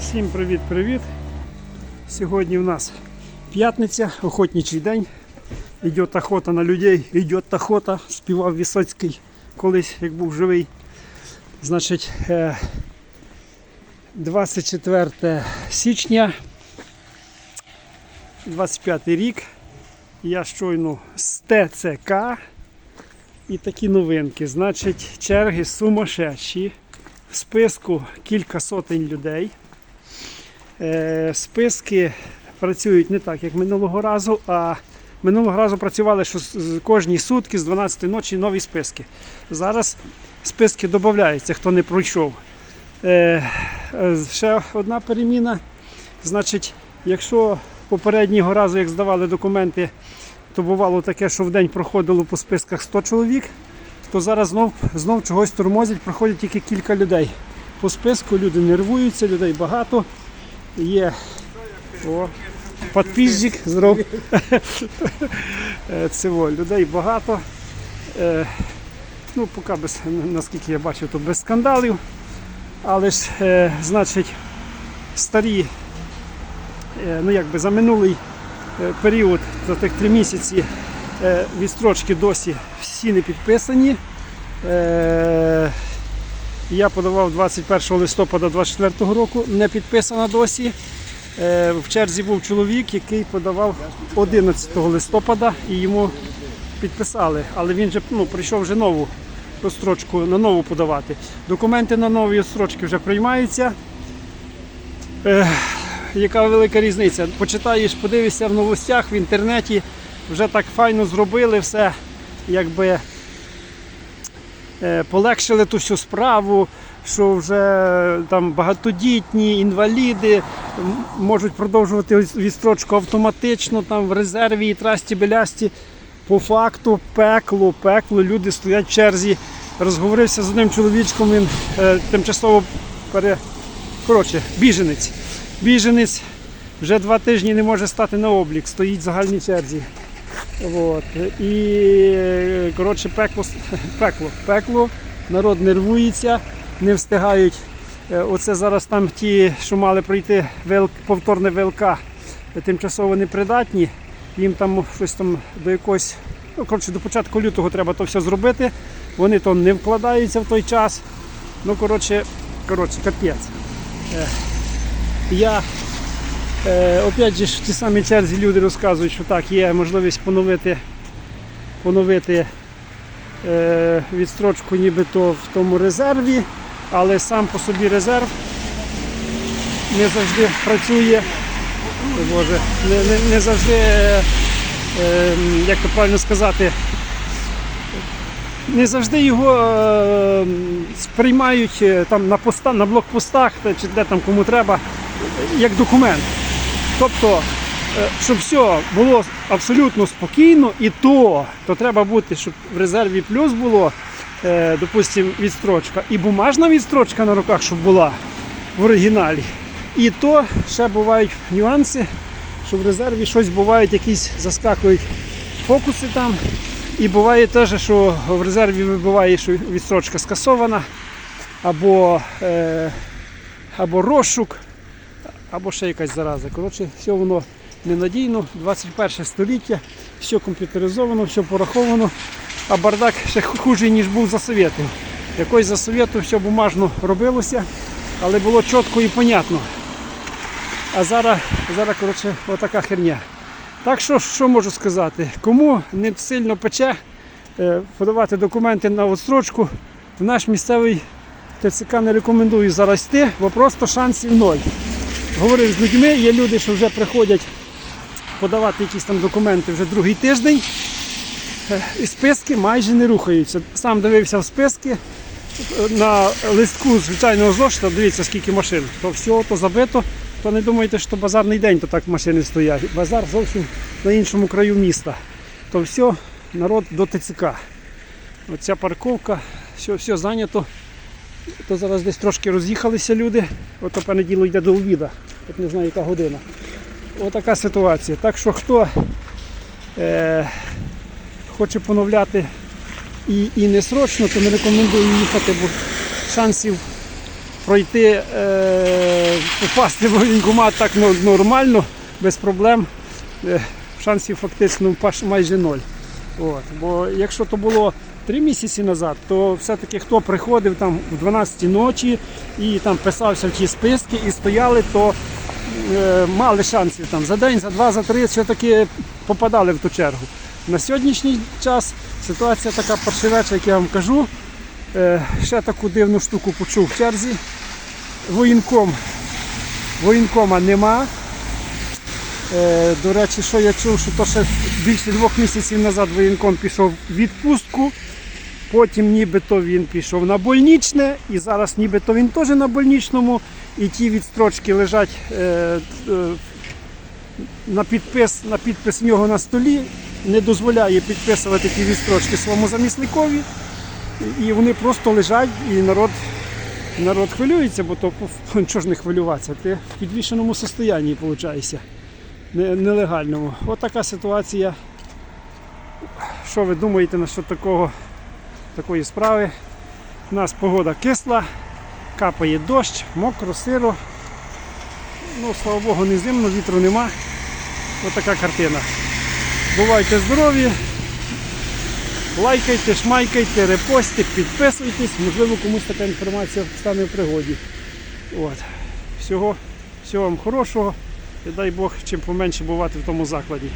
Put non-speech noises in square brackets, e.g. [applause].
Всім привіт-привіт! Сьогодні у нас п'ятниця, охотничий день. Йде охота на людей, йде охота, співав Вісоцький колись, як був живий. Значить, е, 24 січня, 25 рік. Я щойно з ТЦК. І такі новинки. Значить, черги сумасшедші. В списку кілька сотень людей. Е, списки працюють не так, як минулого разу, а минулого разу працювали, що кожні сутки з 12 ночі нові списки. Зараз списки додаються, хто не пройшов. Е, ще одна переміна. Значить, якщо попереднього разу, як здавали документи, то бувало таке, що в день проходило по списках 100 чоловік, то зараз знов, знов чогось тормозять, проходять тільки кілька людей. По списку люди нервуються, людей багато. Є о, подпізжик, здоров. Е, Цього, людей багато. Е, Ну, поки без, наскільки я бачив, то без скандалів. Але ж, е, значить, старі, ну якби за минулий період, за тих три місяці, відстрочки досі всі не підписані. Я подавав 21 листопада 24 року, не підписана досі. Е, В черзі був чоловік, який подавав 11 листопада і йому підписали. Але він же ну, прийшов вже нову розстрочку на нову подавати. Документи на нові розстрочки вже приймаються. Е, яка велика різниця? Почитаєш, подивишся в новостях в інтернеті, вже так файно зробили все, якби полегшили ту всю справу, що вже там багатодітні, інваліди можуть продовжувати відстрочку автоматично там в резерві і трасті белясті. По факту пекло, пекло, люди стоять в черзі. Розговорився з одним чоловічком, він е, тимчасово пере... Коротше, біженець. Біженець вже два тижні не може стати на облік, стоїть в загальній черзі. От. І коротше, пекло, [laughs] пекло, пекло, народ нервується, не встигають. Е, Оце зараз там ті, що мали пройти повторне ВЛК, тимчасово непридатні. Їм там щось там до якогось, ну коротше, до початку лютого треба то все зробити. Вони то не вкладаються в той час. Ну, коротше, коротше, капець. Е, Я опять же в тій самій черзі люди розказують, що так, є можливість поновити, поновити е, відстрочку нібито в тому резерві, але сам по собі резерв не завжди працює. Боже, не, не, не завжди, е, е, як то правильно сказати, не завжди його е, сприймають е, там на поста, на блокпостах чи де там кому треба, е, як документ. Тобто, е, щоб все було абсолютно спокійно, і то, то треба бути, щоб в резерві плюс було, е, допустимо, відстрочка, і бумажна відстрочка на руках, щоб була в оригіналі. І то ще бувають нюанси, що в резерві щось бувають, якісь заскакують фокуси там. І буває теж, що в резерві вибиває, що відстрочка скасована, або, е, або розшук, або ще якась зараза. Коротше, все воно ненадійно, 21 століття, все комп'ютеризовано, все пораховано, а бардак ще хуже, ніж був за совєтів. Якось за совєту все бумажно робилося, але було чітко і понятно. А зараз, зараз коротше, отака херня. Так що, що можу сказати? Кому не сильно пече е, подавати документи на відстрочку, в наш місцевий ТЦК не рекомендую зараз йти, бо просто шансів ноль. Говорив з людьми, є люди, що вже приходять подавати якісь там документи вже другий тиждень. Е, І списки майже не рухаються. Сам дивився в списки на листку звичайного зошита, дивіться, скільки машин. То все, то забито. То не думайте, що базарний день, то так машини стоять. Базар зовсім на іншому краю міста. То все, народ до ТЦК. Оця парковка, все, все зайнято. То зараз десь трошки роз'їхалися люди. Ото певне йде до обіда. От не знаю, яка година. Отака ситуація. Так що хто е, хоче поновляти і, і не срочно, то не рекомендую їхати, бо шансів пройти е, попасти в воєнкомат так нормально, без проблем. Е, Шансів фактично майже ноль. От. Бо якщо то було три місяці назад, то все-таки хто приходив там в 12 ночі і там писався в ті списки і стояли, то е, мали шансів там за день, за два, за три все-таки попадали в ту чергу. На сьогоднішній час ситуація така паршивеча, як я вам кажу. Е, ще таку дивну штуку почув в черзі. Воєнком. Воєнкома нема. Е, до речі, що я чув, що то ще більше двох місяців назад воєнком пішов в відпустку. Потім нібито він пішов на больничне, і зараз нібито він теж на больничному. І ті відстрочки лежать е, е, на підпис, на підпис в нього на столі. Не дозволяє підписувати ті відстрочки своєму замісникові. І вони просто лежать, і народ, народ хвилюється, бо то [laughs] чого ж не хвилюватися? Ти в підвішеному состоянні, виходить, не- нелегальному. От така ситуація. Що ви думаєте насчет такого, такої справи? У нас погода кисла, капає дощ, мокро, сиро. Ну, слава Богу, не зимно, вітру нема. Ось така картина. Бувайте здорові! Лайкайте, шмайкайте, репостите, підписуйтесь, можливо комусь така інформація стане в пригоді. От. Всього, всього вам хорошого і дай Бог чим поменше бувати в тому закладі.